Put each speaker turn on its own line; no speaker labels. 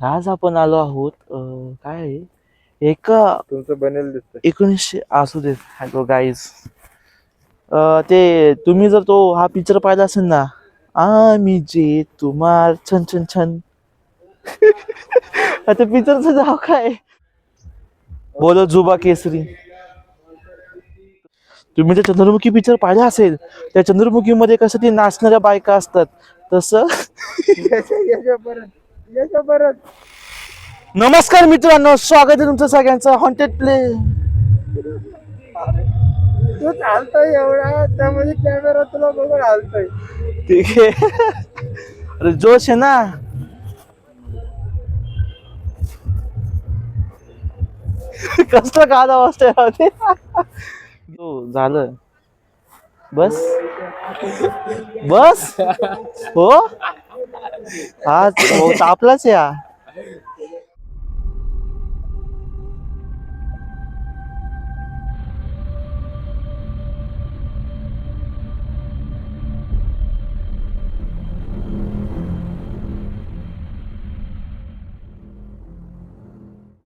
आज आपण आलो आहोत अं, काय आहे? एका
तुमचं बनेल दिसत
एकोणीसशे असू दे. हॅलो गाईज ते तुम्ही जर तो हा पिक्चर पाहिला असेल ना आम्ही जे तुम्हार छन छन छन. त्या पिक्चरचं नाव काय? बोलो जुबा केसरी. तुम्ही त्या चंद्रमुखी पिक्चर पाहिला असेल त्या चंद्रमुखी मध्ये कसं ते नाचणाऱ्या बायका असतात तसं नमस्कार मित्रांनो स्वागत आहे तुमचं सगळ्यांचं. हॉन्टेड प्ले
तू चालतोय एवढा त्यामध्ये कॅमेरा तुला बघून हालतोय.
ठीक आहे. अरे जोश आहे ना. कसलं राव ते. हो झालं. बस. बस? हो? हा आपलाच या